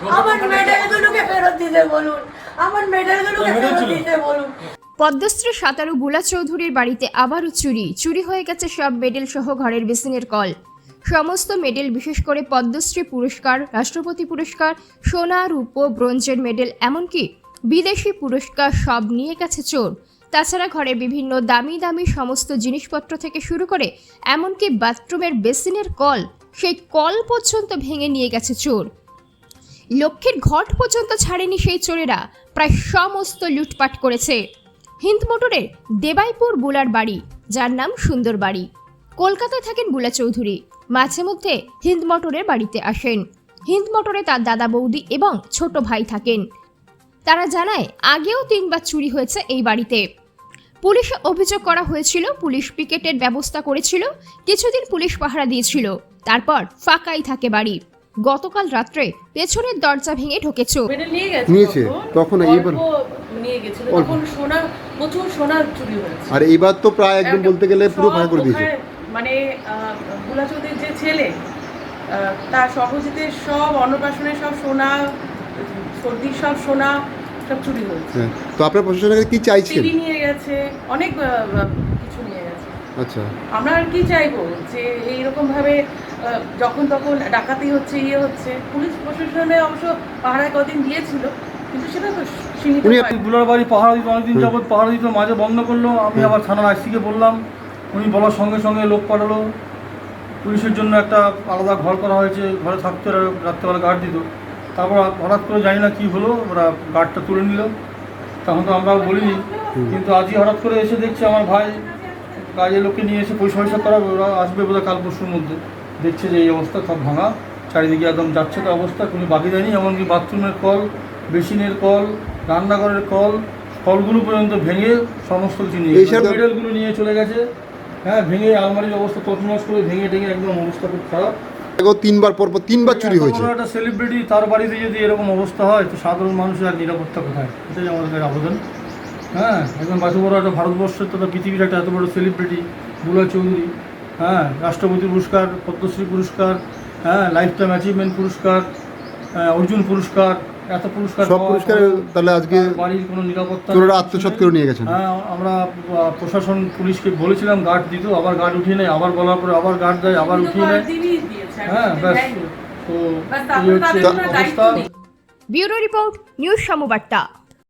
বলুন। আমার মেডেলগুলোকে ফেরত দিতে বলুন। আমার মেডেলগুলোকে ফেরত দিতে বলুন। পদ্মশ্রী সাঁতারু বুলা চৌধুরীর বাড়িতে আবারও চুরি। চুরি হয়ে গেছে সব মেডেল সহ ঘরের বেসিনের কল। সমস্ত মেডেল বিশেষ করে পদ্মশ্রী পুরস্কার রাষ্ট্রপতি পুরস্কার সোনা রূপ ব্রোঞ্জের মেডেল এমনকি বিদেশি পুরস্কার সব নিয়ে গেছে চোর। তাছাড়া ঘরে বিভিন্ন দামি দামি সমস্ত জিনিসপত্র থেকে শুরু করে এমনকি বাথরুমের বেসিনের কল সেই কল পর্যন্ত ভেঙে নিয়ে গেছে চোর। লক্ষ্মীর ঘট পর্যন্ত ছাড়েনি সেই চোরেরা। প্রায় সমস্ত লুটপাট করেছে। হিন্দ মোটরের দেবাইপুর বুলার বাড়ি, যার নাম সুন্দর বাড়ি। কলকাতায় থাকেন বুলা চৌধুরী। মাঝে মধ্যে হিন্দ মোটরের বাড়িতে আসেন। হিন্দ মোটরে তার দাদা বৌদি এবং ছোট ভাই থাকেন। তারা জানায়, আগেও তিনবার চুরি হয়েছে এই বাড়িতে। পুলিশে অভিযোগ করা হয়েছিল, পুলিশ পিকেটের ব্যবস্থা করেছিল, কিছুদিন পুলিশ পাহারা দিয়েছিল। তারপর ফাঁকাই থাকে বাড়ি। গতকাল রাত্রে পেছনের দরজা ভেঙে ঢোকে চোর মেডেল নিয়ে গেছে নিয়েছে? তখন। এইবার- নিয়ে গেছিল। তখন সোনা প্রচুর সোনা চুরি হয়েছে। আর এইবার তো প্রায় একদম বলতে গেলে পুরো ফাঁকা করে দিয়েছে। মানে চৌধুরীর যে ছেলে আহ, তার সহজিতে সব অন্নপ্রাশনের সব সোনা সর্দির সব সোনা সব চুরি হয়েছে। হ্যাঁ তো আপনার প্রশাসনের কাছে কি চাইছেন? টিভি নিয়ে গেছে অনেক কিছু নিয়ে গেছে। আচ্ছা। আমরা আর কি চাইব যে এইরকম ভাবে যখন তখন ডাকাতি হচ্ছে ইয়ে হচ্ছে পুলিশ প্রশাসনে অবশ্য পাহারায় কদিন দিয়েছিল কিন্তু সেটা তো সীমিত উনি। বুলার বাড়ি পাহারা দিত অনেকদিন যাবৎ পাহারা দিত মাঝে বন্ধ করল আমি আবার থানার আইসিকে বললাম উনি বলার সঙ্গে সঙ্গে লোক পাঠালো। পুলিশের জন্য একটা আলাদা ঘর করা হয়েছে ঘরে থাকতে রাত্রেবেলা গার্ড দিত। তারপর হঠাৎ করে জানি না কী হলো ওরা গার্ডটা তুলে নিল। তখন তো আমরা বলিনি কিন্তু আজই হঠাৎ করে এসে দেখছি আমার ভাই কাজের লোককে নিয়ে এসে পয়সা পয়সা করাবে ওরা আসবে বোধহয় কাল পরশুর মধ্যে। দেখছে যে এই অবস্থা সব ভাঙা। চারিদিকে একদম যাচ্ছে তো অবস্থা কোনো বাকি দেয়নি এমনকি বাথরুমের কল বেসিনের কল রান্নাঘরের কল কলগুলো পর্যন্ত ভেঙে সমস্ত কিছু নিয়ে মেডেলগুলো নিয়ে চলে গেছে। হ্যাঁ ভেঙে আলমারির অবস্থা তছনছ করে ভেঙে টেঙে একদম অবস্থা খুব খারাপ। তিনবার পর পর তিনবার চুরি হয়েছে। একটা সেলিব্রিটি তার বাড়িতে যদি এরকম অবস্থা হয় তো সাধারণ মানুষের আর নিরাপত্তা কোথায়? এটাই আমাদের আবেদন। হ্যাঁ একদম এত বড় একটা ভারতবর্ষের তথা পৃথিবীর একটা এত বড় সেলিব্রিটি বুলা চৌধুরী। হ্যাঁ রাষ্ট্রপতি পুরস্কার পদ্মশ্রী পুরস্কার হ্যাঁ লাইফ টাইম অ্যাচিভমেন্ট পুরস্কার হ্যাঁ, অর্জুন পুরস্কার এত পুরস্কার সব পুরস্কার তাহলে আজকে বাড়ির কোনো নিরাপত্তা আত্মসাৎ করে নিয়ে গেছেন। হ্যাঁ আমরা প্রশাসন পুলিশকে বলেছিলাম গার্ড দিত আবার গার্ড উঠিয়ে নেয় আবার বলার পরে আবার গার্ড দেয় আবার উঠিয়ে নেয়। হ্যাঁ ব্যাস। তো। Bureau report news Samabarta.